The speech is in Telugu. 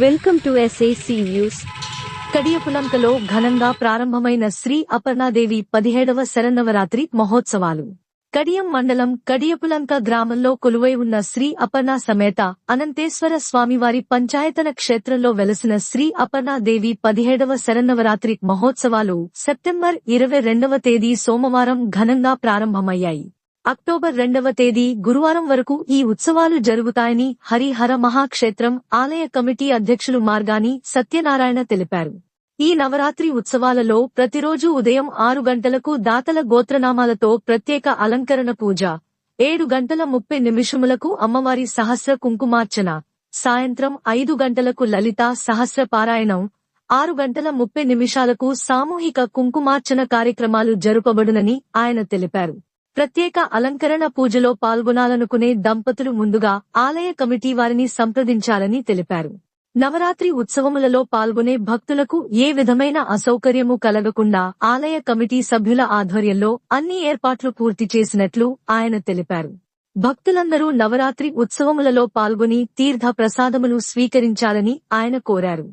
వెల్కమ్ టు ఎస్ఏసి న్యూస్ కడియపులంకలో ఘనంగా ప్రారంభమైన శ్రీ అపర్ణాదేవి పదిహేడవ శరన్నవరాత్రి మహోత్సవాలు. కడియం మండలం కడియపులంక గ్రామంలో కొలువై ఉన్న శ్రీ అపర్ణ సమేత అనంతేశ్వర స్వామివారి పంచాయతన క్షేత్రంలో వెలసిన శ్రీ అపర్ణాదేవి పదిహేడవ శరన్నవరాత్రి మహోత్సవాలు సెప్టెంబర్ ఇరవై రెండవ తేదీ సోమవారం ఘనంగా ప్రారంభమయ్యాయి. అక్టోబర్ రెండవ తేదీ గురువారం వరకు ఈ ఉత్సవాలు జరుగుతాయని హరిహర మహాక్షేత్రం ఆలయ కమిటీ అధ్యక్షులు మార్గాని సత్యనారాయణ తెలిపారు. ఈ నవరాత్రి ఉత్సవాలలో ప్రతిరోజు ఉదయం ఆరు గంటలకు దాతల గోత్రనామాలతో ప్రత్యేక అలంకరణ పూజ ఏడు గంటల ముప్పై నిమిషములకు అమ్మవారి సహస్ర కుంకుమార్చన సాయంత్రం ఐదు గంటలకు లలిత సహస్ర పారాయణం ఆరు గంటల ముప్పై నిమిషాలకు సామూహిక కుంకుమార్చన కార్యక్రమాలు జరుపబడునని ఆయన తెలిపారు. ప్రత్యేక అలంకరణ పూజలో పాల్గొనాలనుకునే దంపతులు ముందుగా ఆలయ కమిటీ వారిని సంప్రదించాలని తెలిపారు. నవరాత్రి ఉత్సవములలో పాల్గొనే భక్తులకు ఏ విధమైన అసౌకర్యము కలగకుండా ఆలయ కమిటీ సభ్యుల ఆధ్వర్యంలో అన్ని ఏర్పాట్లు పూర్తి చేసినట్లు ఆయన తెలిపారు. భక్తులందరూ నవరాత్రి ఉత్సవములలో పాల్గొని తీర్థ ప్రసాదములు స్వీకరించాలని ఆయన కోరారు.